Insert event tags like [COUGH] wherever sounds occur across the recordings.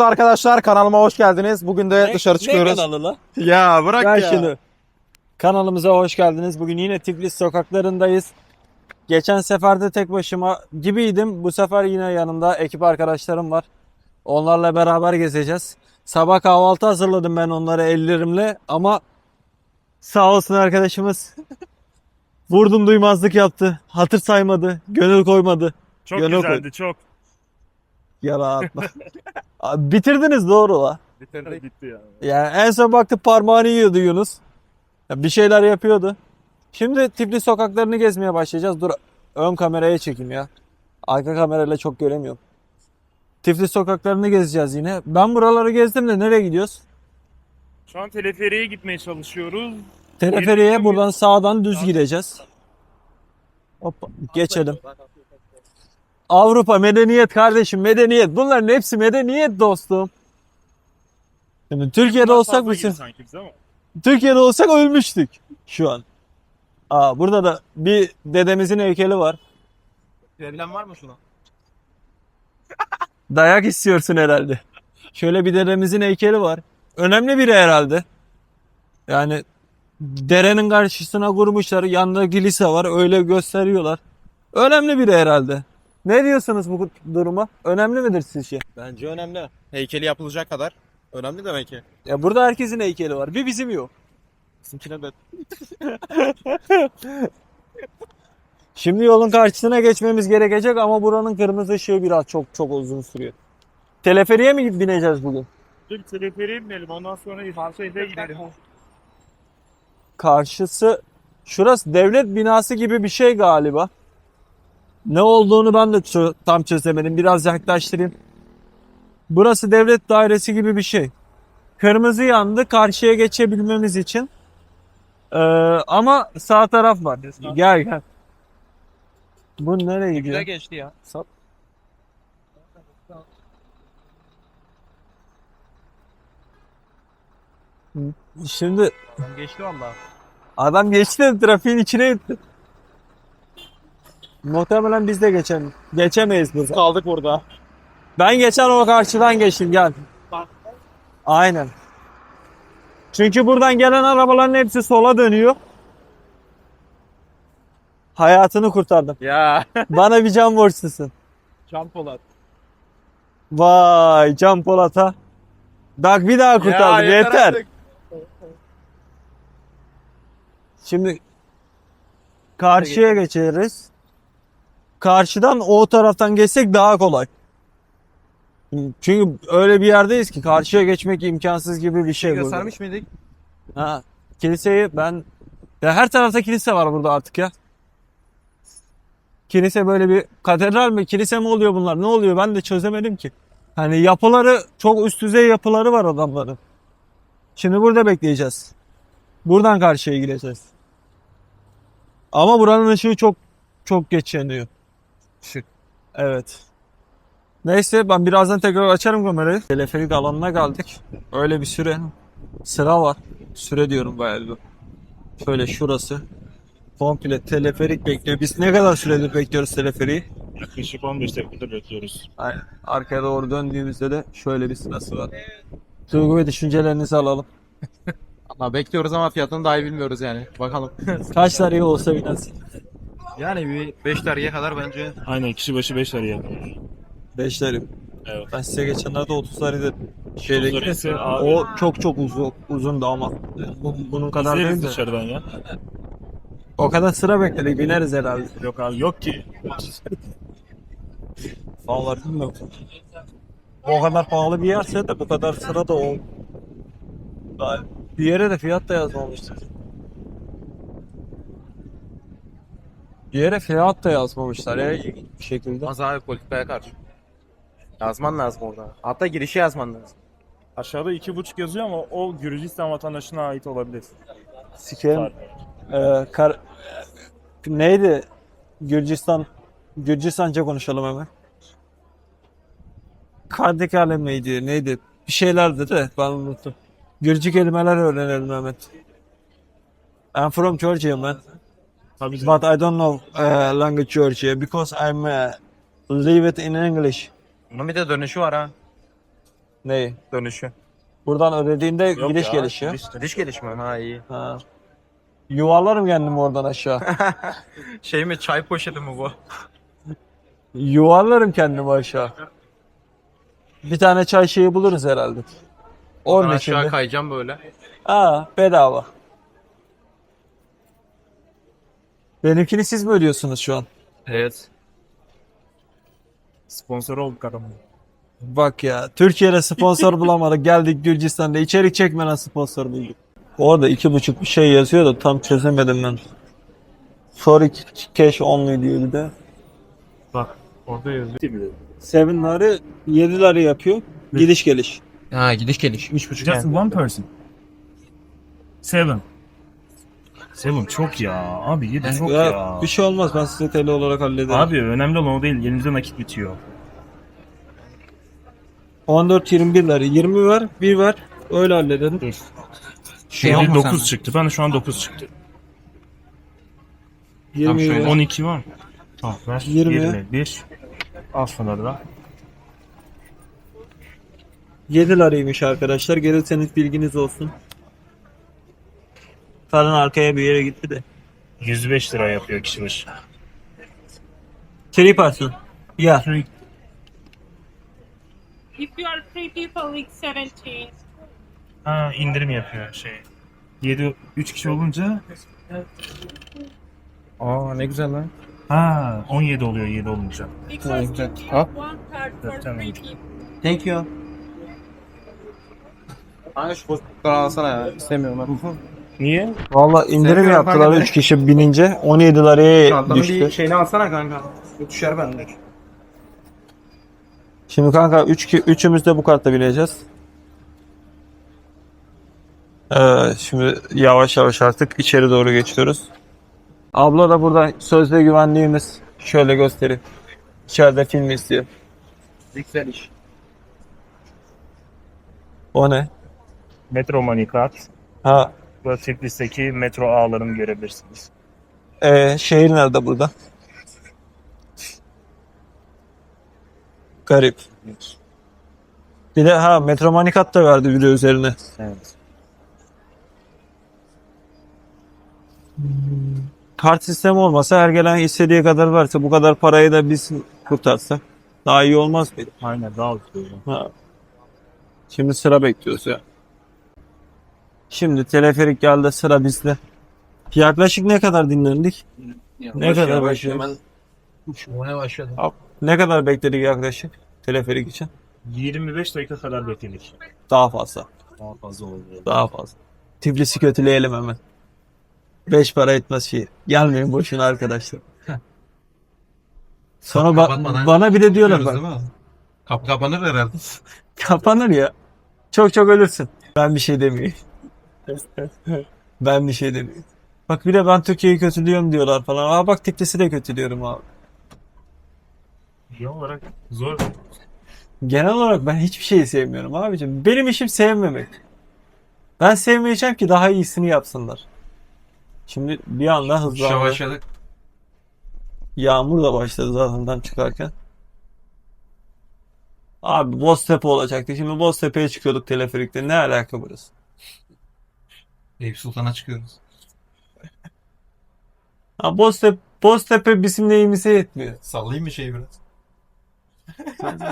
Evet arkadaşlar kanalıma hoş geldiniz. Bugün de dışarı çıkıyoruz. Ne kanalı la? Ya bırak Ver ya. şunu. Kanalımıza hoş geldiniz. Bugün yine Tiflis sokaklarındayız. Geçen sefer de tek başıma gibiydim. Bu sefer yine yanımda ekip arkadaşlarım var. Onlarla beraber gezeceğiz. Sabah kahvaltı hazırladım ben onlara ellerimle ama sağ olsun arkadaşımız vurdum duymazlık yaptı. Hatır saymadı. Gönül koymadı. Çok Gönül güzeldi çok. Yalan atma. Abi Bitirdiniz doğru la. Bitirdik. Gitti yani. Yani en son baktık parmağını yiyordu Yunus. Ya bir şeyler yapıyordu. Şimdi Tiflis sokaklarını gezmeye başlayacağız. Dur ön kameraya çekeyim ya. Arka kamerayla çok göremiyorum. Tiflis sokaklarını gezeceğiz yine. Ben buraları gezdim de nereye gidiyoruz? Şu an teleferiye gitmeye çalışıyoruz. Teleferiye buradan sağdan düz gideceğiz. Hoppa geçelim. Avrupa medeniyet kardeşim medeniyet. Bunların hepsi medeniyet dostum. Şimdi Türkiye'de olsak gibi sanki biz ama. Türkiye'de olsak ölmüştük şu an. Aa burada da bir dedemizin heykeli var. Verilen var mı şuna? [LAUGHS] Dayak istiyorsun herhalde. Şöyle bir dedemizin heykeli var. Önemli biri herhalde. Yani derenin karşısına kurmuşlar. Yanında kilise var. Öyle gösteriyorlar. Önemli biri herhalde. Ne diyorsunuz bu duruma? Önemli midir sizce? Bence önemli. Heykeli yapılacak kadar önemli demek ki. Ya burada herkesin heykeli var. Bir bizim yok. Bizimkine de [LAUGHS] Şimdi yolun karşısına geçmemiz gerekecek ama buranın kırmızı ışığı biraz çok çok uzun sürüyor. Teleferiye mi bineceğiz bugün? Dur teleferiye binelim ondan sonra İsmail'e gidelim. Karşısı şurası devlet binası gibi bir şey galiba. Ne olduğunu ben de tam çözemedim. Biraz yaklaştırayım. Burası devlet dairesi gibi bir şey. Kırmızı yandı karşıya geçebilmemiz için. Ee, ama sağ taraf var. Gel gel. Bu nereye gidiyor? geçti ya. Sap. Şimdi Geçti valla. adam geçti de trafiğin içine gitti. Muhtemelen biz de geçemeyiz. Geçemeyiz burada. Kaldık burada. Ben geçen o karşıdan geçtim gel. Aynen. Çünkü buradan gelen arabaların hepsi sola dönüyor. Hayatını kurtardım. Ya. [LAUGHS] Bana bir can borçlusun. Can Polat. Vay Can Polat'a. Bak bir daha kurtardım Ya, yeter. artık. Şimdi karşıya geçeriz. Karşıdan o taraftan geçsek daha kolay. Çünkü öyle bir yerdeyiz ki karşıya geçmek imkansız gibi bir şey burada. Göstermiş miydik? Ha, kiliseyi ben ya her tarafta kilise var burada artık ya. Kilise böyle bir katedral mi kilise mi oluyor bunlar ne oluyor ben de çözemedim ki. Hani yapıları çok üst düzey yapıları var adamların. Şimdi burada bekleyeceğiz. Buradan karşıya gideceğiz. Ama buranın ışığı çok çok geç yanıyor. Evet. Neyse ben birazdan tekrar açarım kamerayı. Teleferik alanına geldik. Öyle bir süre sıra var. Süre diyorum bayağı bir. Şöyle şurası. Komple teleferik bekliyor. Biz ne kadar süredir bekliyoruz teleferiği? Yaklaşık 15 dakikada bekliyoruz. Aynen. Arkaya doğru döndüğümüzde de şöyle bir sırası var. Duygu ve düşüncelerinizi alalım. [LAUGHS] Ama bekliyoruz ama fiyatını dahi bilmiyoruz yani. Bakalım. Kaç liraya olsa binersin. Yani bir 5 tarihe kadar bence. Aynen kişi başı 5 liraya. 5 lira. Evet. Ben size geçenlerde 30 lira. Şeyle Otuz lira ise abi- O çok çok uzun uzundu ama. Bu, bunun kadar değil İzleriz de. dışarıdan ya. O kadar sıra bekledik bineriz herhalde. Yok abi yok ki. Vallahi bilmiyorum. O kadar pahalı bir yerse de bu kadar sıra da ol. Daha Bir yere de fiyat da yazmamıştır. Bir yere fiyat da yazmamışlar ya ilginç bir şekilde. Az abi politikaya karşı. Yazman lazım orada. Hatta girişi yazman lazım. Aşağıda 2,5 yazıyor ama o Gürcistan vatandaşına ait olabilir. Sikerim. Ee, kar... Neydi? Gürcistan Gürcistanca konuşalım hemen. Kardekale miydi? Neydi? Bir şeylerdi de ben unuttum. Gürcü kelimeler öğrenelim Mehmet. I'm from Georgia man. But I don't know uh, language Georgia because I'm uh, live it in English. Bunun bir de dönüşü var ha. Neyi? Dönüşü. Buradan ödediğinde Yok gidiş ya, geliş ya. gidiş- Diş gelişme ha iyi. Ha. Yuvarlarım kendimi oradan aşağı. [LAUGHS] Şey mi çay poşeti mi bu? Yuvarlarım kendimi aşağı. Bir tane çay şeyi buluruz herhalde. Onun için aşağı de. kayacağım böyle. Aa, bedava. Benimkini siz mi ödüyorsunuz şu an? Evet. Sponsor olduk adamın. Bak ya, Türkiye'de sponsor [LAUGHS] bulamadık. Geldik Gürcistan'da. içerik çekmeden sponsor bulduk. Orada iki buçuk bir şey yazıyor da tam çözemedim ben. Sorry cash only diyor bir de. Bak orada yazıyor. Seven'ları 7'leri yapıyor. Gidiş geliş. Ha gidiş geliş. Üç buçuk Just one person. Seven. Seven çok ya. Abi yedi çok Ya, ya. Bir şey olmaz ben size TL olarak hallederim. Abi önemli olan o değil. Elimizde nakit bitiyor. 14-21'leri 20 ver, 1 ver. Öyle halledelim. Dur. Şey Yedi, yapma sen. 9 çıktı. Ben de şu an 9 çıktı. 20 şöyle. ver. 12 var mı? Tamam ver. 20. 21. Al şunları da. 7 larıymış arkadaşlar. Gelirseniz bilginiz olsun. Karın arkaya bir yere gitti de. 105 lira yapıyor kişi başı. Three person. Yeah. If you are three people, it's 17. Ha indirim yapıyor şey. 7 3 kişi olunca Aa ne güzel lan. ha 17 oluyor 7 olunca. Because you güzel. need Ha? one card for Tamam. three people. Thank you. Kanka şu bozukları alsana ya. İstemiyorum ben. [LAUGHS] Niye? Valla indirim Sevmiyorum yaptılar kanka. 3 kişi binince 17 laraya Çantanın düştü. bir şeyini alsana kanka. Bu düşer bende. Şimdi kanka 3 üç, üçümüz de bu kartta bineceğiz. Ee, şimdi yavaş yavaş artık içeri doğru geçiyoruz. Abla da burada sözde güvenliğimiz. Şöyle göstereyim. İçeride film istiyor. Güzel iş. O ne? Metro Money Card. Ha, Ve Tiflis'teki metro ağlarını görebilirsiniz. ee, şehir nerede burada? Garip. Bir de ha Metromanikat da verdi de üzerine. Evet. Kart sistemi olmasa her gelen istediği kadar verse bu kadar parayı da biz kurtarsak daha iyi olmaz mıydı? Aynen daha ucuz. Ha. Şimdi sıra bekliyoruz ya. Şimdi teleferik geldi sıra bizde. Yaklaşık ne kadar dinlendik? Ne kadar başlıyor? Ben uçmaya başladım. Ne kadar bekledik yaklaşık teleferik için? 25 dakika kadar bekledik. Daha fazla. Daha fazla oldu. Daha fazla. Tiflis'i kötüleyelim hemen. Beş para etmez şey. Gelmeyin boşuna arkadaşlar. Sonra ba- Kapatmadan bana bir de diyorlar bak. Kapı kapanır herhalde. [LAUGHS] Kapanır ya. Çok çok ölürsün. Ben bir şey demeyeyim. [LAUGHS] ben bir şey demeyeyim. Bak bir de ben Türkiye'yi kötülüyorum diyorlar falan. Aa bak Tiflis'i de kötülüyorum abi. Genel olarak zor. Genel olarak ben hiçbir şeyi sevmiyorum abicim. Benim işim sevmemek. Ben sevmeyeceğim ki daha iyisini yapsınlar. Şimdi bir anda hızlandı. başladık. Yağmur da başladı zaten çıkarken. Abi Boztepe olacaktı. Şimdi Boztepe'ye çıkıyorduk teleferikte. Ne alaka burası? Eyüp Sultan'a çıkıyoruz. Ha Boztepe, Boztepe bizim neyimize yetmiyor. Sallayayım mı şeyi biraz?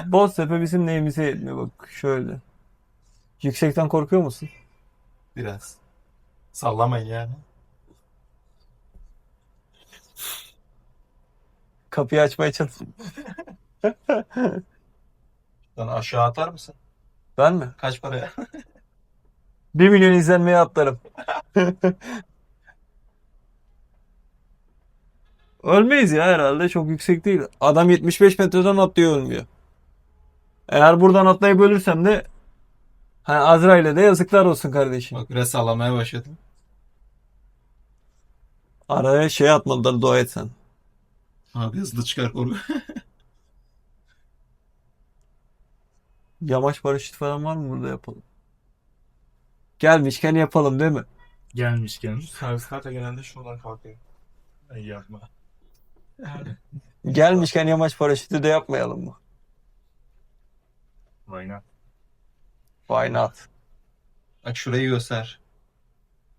[LAUGHS] Boztepe bizim neyimize yetmiyor. Bak şöyle. Yüksekten korkuyor musun? Biraz. Sallamayın yani. Kapıyı açmaya çalış. [LAUGHS] Lan aşağı atar mısın? Ben mi? Kaç paraya? 1 milyon izlenmeye atlarım. [LAUGHS] Ölmeyiz ya herhalde. Çok yüksek değil. Adam 75 metreden atlıyor ölmüyor. Eğer buradan atlayıp ölürsem de hani Azrail'e de yazıklar olsun kardeşim. Bak biraz sallamaya başladım. Araya şey atmadılar dua et sen. Abi hızlı çıkar koru. [LAUGHS] Yamaç paraşüt falan var mı burada yapalım? Gelmişken yapalım değil mi? Gelmişken. Servisler de genelde şuradan kalkıyor. Ay yapma. [LAUGHS] Gelmişken yamaç paraşütü de yapmayalım mı? Aynen. Why not? Bak şurayı göster.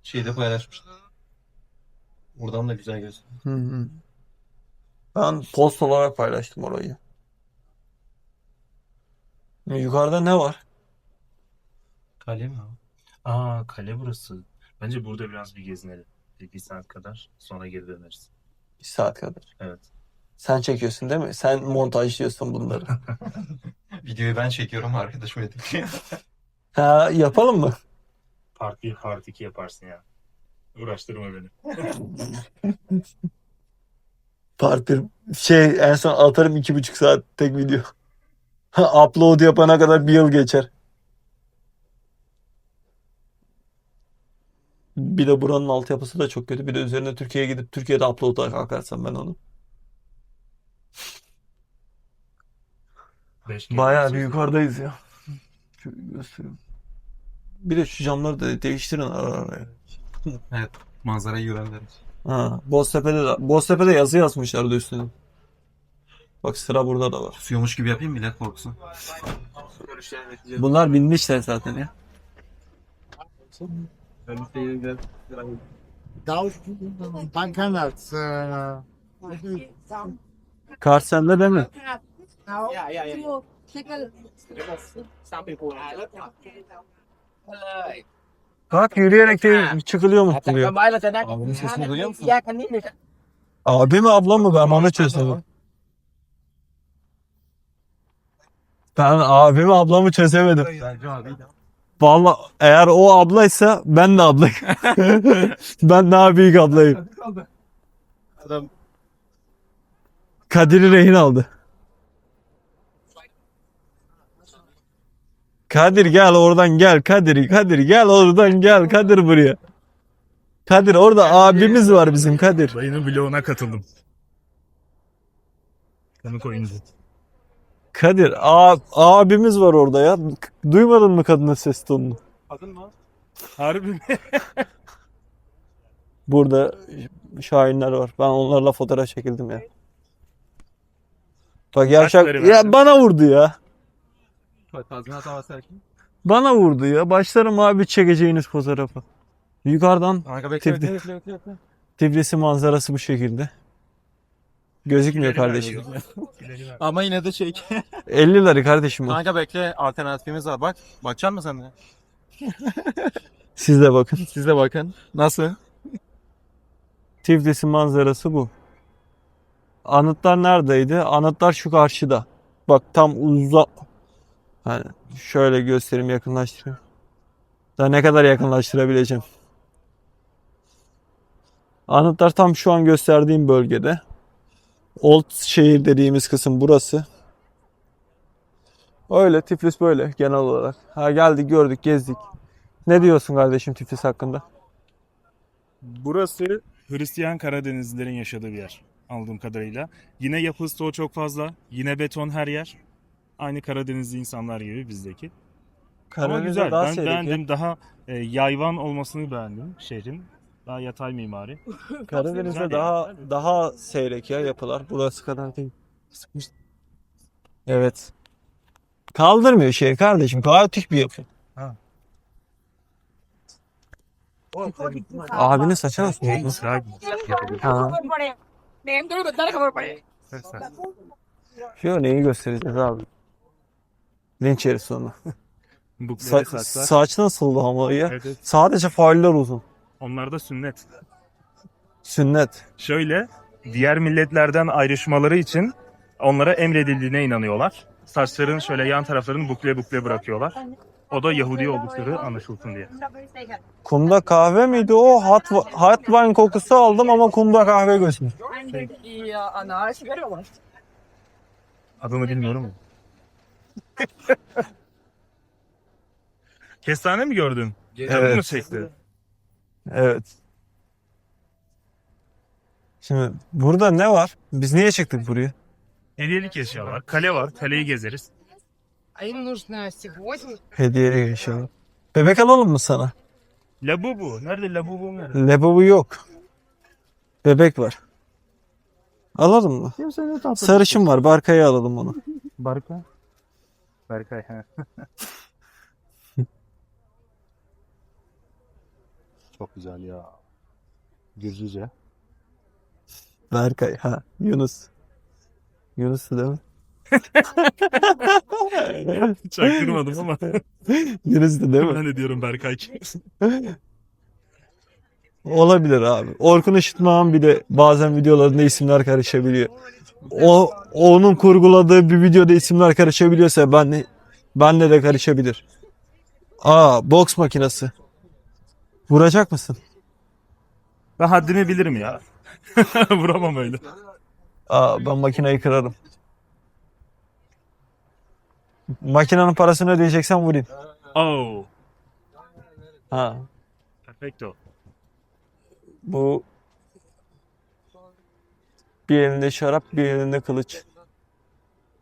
Şeyde paylaşmıştım. Buradan da güzel gözüküyor. Hı hı. Ben post olarak paylaştım orayı. Yukarıda ne var? Kale mi abi? Aa kale burası. Bence burada biraz bir gezinelim. Bir, bir saat kadar sonra geri döneriz. Bir saat kadar. Evet. Sen çekiyorsun değil mi? Sen montajlıyorsun bunları. [LAUGHS] Videoyu ben çekiyorum arkadaşım edip. [LAUGHS] Ha, yapalım mı? Part 1, Part 2 yaparsın ya. Uğraştırma beni. [LAUGHS] Part bir şey en son atarım iki buçuk saat tek video. Upload yapana kadar bir yıl geçer. Bir de buranın altyapısı da çok kötü. Bir de üzerine Türkiye'ye gidip Türkiye'de upload'a kalkarsam ben onu. Beş Bayağı bir yukarıdayız ya. Şöyle göstereyim. Bir de şu camları da değiştirin ara ara. evet. Manzarayı görenler için. Ha, Boztepe'de de, Boztepe'de yazı yazmışlardı üstüne. Bak sıra burada da var. Suyormuş gibi yapayım millet korksun. Bunlar binmişler zaten ya. Bankanat. Uh, Kart sende değil mi? yeah, yeah, yeah. Bak yürüyerek de çıkılıyormuş buraya. Abinin sesini duyuyor musun? Abi mi abla mı ben onu çözemedim. Ben abi mi abla mı çözemedim. Bence abi. Vallahi eğer o ablaysa ben de ablayım. [LAUGHS] ben daha büyük ablayım. Adam Kadir'i rehin aldı. Kadir gel oradan gel Kadir Kadir gel oradan gel Kadir buraya. Kadir orada abimiz var bizim Kadir. Dayının vloguna katıldım. Tanık oyuncu. Kadir a- abimiz var orada ya. Duymadın mı kadının ses tonunu? Kadın mı? Harbi mi? [LAUGHS] Burada şahinler var. Ben onlarla fotoğraf çekildim ya. Bak yavşak ya bana vurdu ya. tazminat havası erken. Bana vurdu ya. Başlarım abi çekeceğiniz fotoğrafı. Yukarıdan Kanka bekle Tifli. bekle bekle bekle. bekle. Tbilisi manzarası bu şekilde. Gözükmüyor kardeşim. [LAUGHS] Ama yine de çek. [LAUGHS] 50 lira kardeşim bu. Kanka bekle alternatifimiz var bak. Bakacaksın mı sen de? [LAUGHS] Siz de bakın. Siz de bakın. Nasıl? Tiflis'in manzarası bu. Anıtlar neredeydi? Anıtlar şu karşıda. Bak tam uza... Hani şöyle göstereyim yakınlaştırayım. Daha ne kadar yakınlaştırabileceğim. Anıtlar tam şu an gösterdiğim bölgede. Old şehir dediğimiz kısım burası. Öyle Tiflis böyle genel olarak. Ha geldik gördük gezdik. Ne diyorsun kardeşim Tiflis hakkında? Burası Hristiyan Karadenizlilerin yaşadığı bir yer anladığım kadarıyla. Yine yapı stoğu çok fazla. Yine beton her yer. Aynı Karadenizli insanlar gibi bizdeki. Ama Karadeniz'e güzel. daha ben ya. beğendim. Daha e, yayvan olmasını beğendim şehrin. Daha yatay mimari. [LAUGHS] Karadeniz'de daha yani. daha seyrek ya yapılar. Burası kadar değil. Evet. Kaldırmıyor şey kardeşim. Kaotik bir yapı. Ha. Abinin saçı nasıl oldu? Sıra Ha. Şu neyi göstereceğiz abi? Linç yeriz sonra. Sa- saç nasıldı ama ya? Evet, evet. Sadece fauller uzun. Onlar da sünnet. Sünnet. Şöyle diğer milletlerden ayrışmaları için onlara emredildiğine inanıyorlar. Saçların şöyle yan taraflarını bukle bukle bırakıyorlar. O da Yahudi oldukları anlaşılsın diye. Kumda kahve miydi o? Hot, hot wine kokusu aldım ama kumda kahve gözüm. Adını bilmiyorum. Kestane mi gördün? Canın Evet. mı çekti? Evet. Şimdi burada ne var? Biz niye çıktık buraya? Hediyelik eşyalar. Kale var. Kaleyi gezeriz. А им нужно сегодня Hediye geçiyor. Bebek alalım mı sana? Labubu. Nerede labubu nerede? Lebubu yok. Bebek var. Alalım mı? Sarışın var. Barkay'ı alalım onu. Barka. Berkay. he. [LAUGHS] Çok güzel ya. Gürcüce. Berkay ha Yunus. Yunus değil mi? [LAUGHS] Çaktırmadım ama [LAUGHS] Yunus'tu değil mi? ben de diyorum Berkay. Olabilir abi. Orkun Işıtmağ'ın bile bazen videolarında isimler karışabiliyor. O onun kurguladığı bir videoda isimler karışabiliyorsa ben de benle de karışabilir. Aa boks makinesi. Vuracak mısın? Ben haddimi bilirim ya. [LAUGHS] Vuramam öyle. Aa ben makineyi kırarım. Makinenin parasını ödeyeceksen vurayım. Oh. Ha Perfecto. bu bir elinde şarap bir elinde kılıç.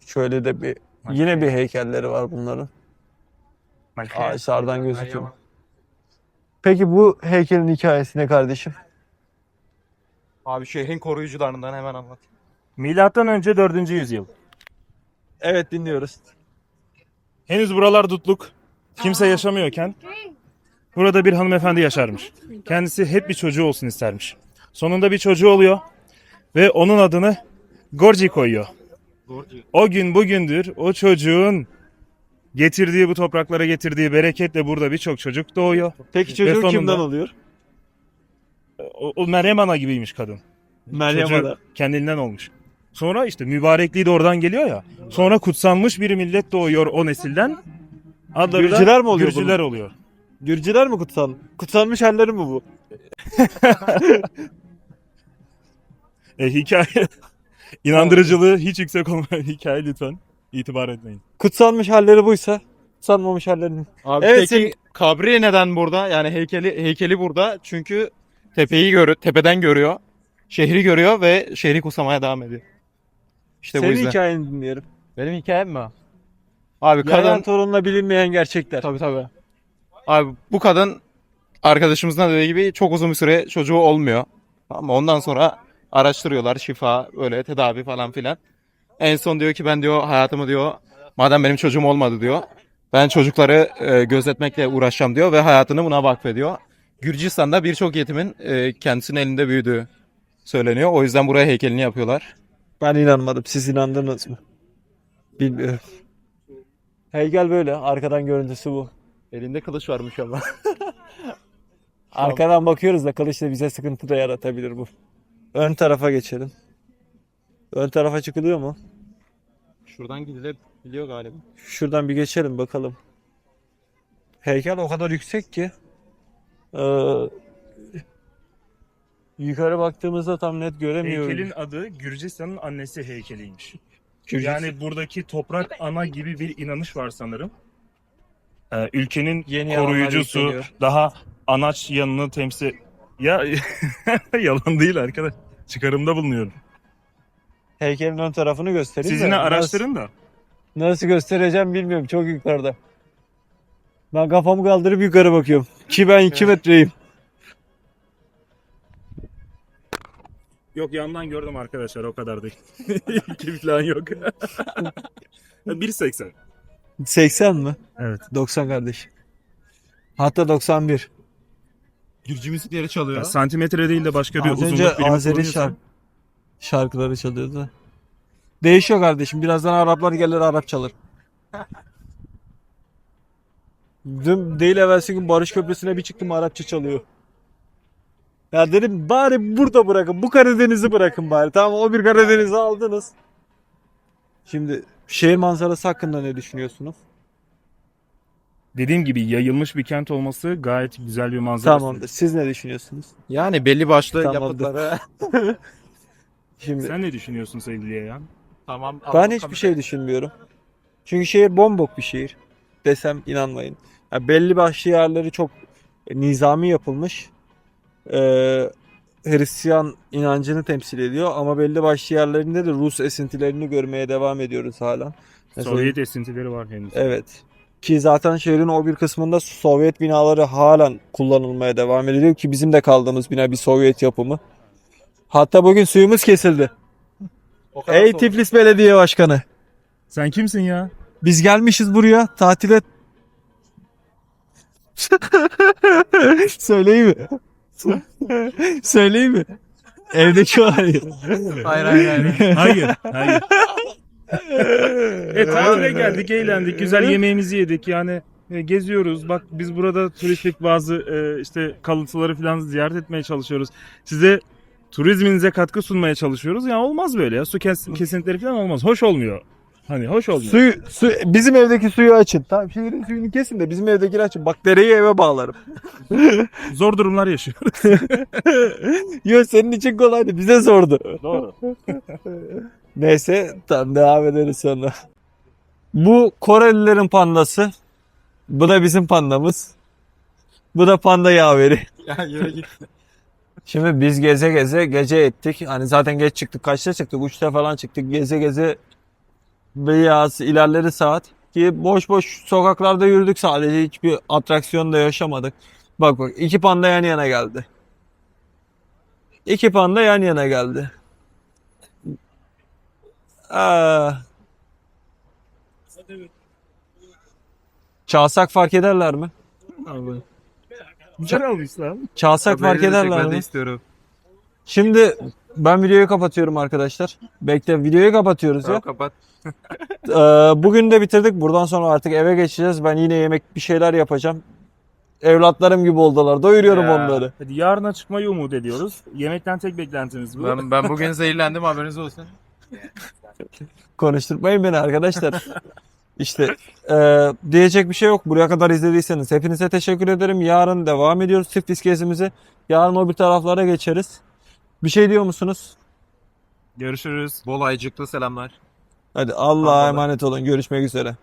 Şöyle de bir yine bir heykelleri var bunların. Ağaçlardan gözüküyor. Peki bu heykelin hikayesi ne kardeşim? Abi şehrin koruyucularından hemen anlat. Milattan önce 4. yüzyıl. Evet dinliyoruz. Henüz buralar dutluk. Kimse yaşamıyorken burada bir hanımefendi yaşarmış. Kendisi hep bir çocuğu olsun istermiş. Sonunda bir çocuğu oluyor ve onun adını Gorgi koyuyor. O gün bugündür o çocuğun getirdiği bu topraklara getirdiği bereketle burada birçok çocuk doğuyor. Peki Ve çocuğu sonunda- kimden oluyor? O, o Meryem Ana gibiymiş kadın. Meryem Çocuğu Ana. kendinden olmuş. Sonra işte mübarekliği de oradan geliyor ya. Sonra kutsanmış bir millet doğuyor o nesilden. Adları da Gürcüler mi oluyor Gürcüler oluyor. Gürcüler mi kutsal? Kutsanmış halleri mi bu? [LAUGHS] E, hikaye [LAUGHS] inandırıcılığı hiç yüksek olmayan hikaye lütfen itibar etmeyin. Kutsanmış halleri buysa kutsanmamış hallerini. Abi Evet, peki kabri neden burada? Yani heykeli heykeli burada çünkü tepeyi görüyor, tepeden görüyor. Şehri görüyor ve şehri kutsamaya devam ediyor. İşte bu Senin yüzden. hikayeni dinleyelim. Benim hikayem mi? Abi Kadın kadın torunla bilinmeyen gerçekler. tabii tabii. Abi bu kadın arkadaşımızın da dediği gibi çok uzun bir süre çocuğu olmuyor. Ama ondan sonra araştırıyorlar şifa öyle tedavi falan filan. En son diyor ki ben diyor hayatımı diyor madem benim çocuğum olmadı diyor. Ben çocukları e, gözetmekle uğraşacağım diyor ve hayatını buna vakfediyor. Gürcistan'da birçok yetimin e, kendisinin elinde büyüdüğü söyleniyor. O yüzden buraya heykelini yapıyorlar. Ben inanmadım. Siz inandınız mı? Bilmiyorum. Heykel böyle. Arkadan görüntüsü bu. Elinde kılıç varmış ama. Arkadan bakıyoruz da kılıç da bize sıkıntı da yaratabilir bu. Ön tarafa geçelim. Ön tarafa çıkılıyor mu? Şuradan gidilebiliyor galiba. Şuradan bir geçelim bakalım. Heykel o kadar yüksek ki. Ee, yukarı baktığımızda tam net göremiyoruz. Heykelin adı Gürcistan'ın annesi heykeliymiş. Gürcistan- Yani buradaki toprak ana gibi bir inanış var sanırım. Ee, ülkenin Yeni koruyucusu, daha anaç yanını temsil... Ya [LAUGHS] yalan değil arkadaş. Çıkarımda bulunuyorum. Heykelin ön tarafını göstereyim Siz de yine nasıl- araştırın da. Nasıl göstereceğim bilmiyorum. Çok yukarıda. Ben kafamı kaldırıp yukarı bakıyorum. Ki ben 2 metreyim. Yok yandan gördüm arkadaşlar o kadar değil. [LAUGHS] İki falan yok. [LAUGHS] 1.80. 80 mi? Evet. 90 kardeş. Hatta 91. Gürcü müzikleri çalıyor. Ya, santimetre değil de başka bir Az uzunluk önce birimi Azeri kullanıyorsan- şark şarkıları çalıyordu. Değişiyor kardeşim. Birazdan Araplar gelir Arap çalır. Dün değil evvelsi gün Barış Köprüsü'ne bir çıktım Arapça çalıyor. Ya dedim bari burada bırakın. Bu Karadeniz'i bırakın bari. Tamam o bir Karadeniz'i aldınız. Şimdi şehir manzarası hakkında ne düşünüyorsunuz? Dediğim gibi yayılmış bir kent olması gayet güzel bir manzara. Tamamdır. Siz ne düşünüyorsunuz? Yani belli başlı Tamamdır. yapıtları. [LAUGHS] Şimdi Sen ne düşünüyorsun sevgili ya? tamam. Ben hiçbir şey düşünmüyorum. Çünkü şehir bombok bir şehir. Desem inanmayın. Ya belli başlı yerleri çok nizami yapılmış. Ee, Hristiyan inancını temsil ediyor ama belli başlı yerlerinde de Rus esintilerini görmeye devam ediyoruz hala. Mesela- Sovyet esintileri var henüz. Evet. Ki zaten şehrin o bir kısmında Sovyet binaları halen kullanılmaya devam ediyor ki bizim de kaldığımız bina bir Sovyet yapımı. Hatta bugün suyumuz kesildi. Ey Tiflis Belediye Başkanı. Sen kimsin ya? Biz gelmişiz buraya tatile. [LAUGHS] Söyleyeyim mi? Söyleyeyim mi? Evdeki ya. Hayır hayır hayır. Hayır, hayır. [LAUGHS] E tatile geldik, eğlendik, güzel yemeğimizi yedik. Yani e, geziyoruz. Bak biz burada turistik bazı e, işte kalıntıları falan ziyaret etmeye çalışıyoruz. Size turizminize katkı sunmaya çalışıyoruz. Ya olmaz böyle ya. Su kes, kesintileri falan olmaz. Hoş olmuyor. Hani hoş olmuyor. Suyu, su, bizim evdeki suyu açın. Tamam şehrin suyunu kesin de bizim evdekini açın. Bakteriyi eve bağlarım. [LAUGHS] Zor durumlar yaşıyoruz. [LAUGHS] Yo senin için kolaydı bize sordu. Doğru. [LAUGHS] Neyse tamam devam ederiz sonra. Bu Korelilerin pandası. Bu da bizim pandamız. Bu da panda yaveri. Ya yürü git. Şimdi biz geze geze gece ettik. Hani zaten geç çıktık. Kaçta çıktık? Uçta falan çıktık. Geze geze biraz ilerleri saat. Ki boş boş sokaklarda yürüdük sadece. Hiçbir atraksiyon da yaşamadık. Bak bak iki panda yan yana geldi. İki panda yan yana geldi. Aa. Çalsak fark ederler mi? Güzel olmuş lan. Çalsak fark ederler Ben de istiyorum. Şimdi ben videoyu kapatıyorum arkadaşlar. Bekle videoyu kapatıyoruz ya. Tamam, kapat. [LAUGHS] Ee, bugün de bitirdik. Buradan sonra artık eve geçeceğiz. Ben yine yemek bir şeyler yapacağım. Evlatlarım gibi oldular. Doyuruyorum Ya. onları. Hadi yarına çıkmayı umut ediyoruz. Yemekten tek beklentimiz bu. Ben, ben bugün zehirlendim haberiniz olsun. Konuşturmayın beni arkadaşlar. [LAUGHS] İşte e, diyecek bir şey yok. Buraya kadar izlediyseniz hepinize teşekkür ederim. Yarın devam ediyoruz Tiflis gezimizi. Yarın o bir taraflara geçeriz. Bir şey diyor musunuz? Görüşürüz. Bol ayıcıklı selamlar. Hadi Allah'a Allah'a. emanet olun. Görüşmek üzere.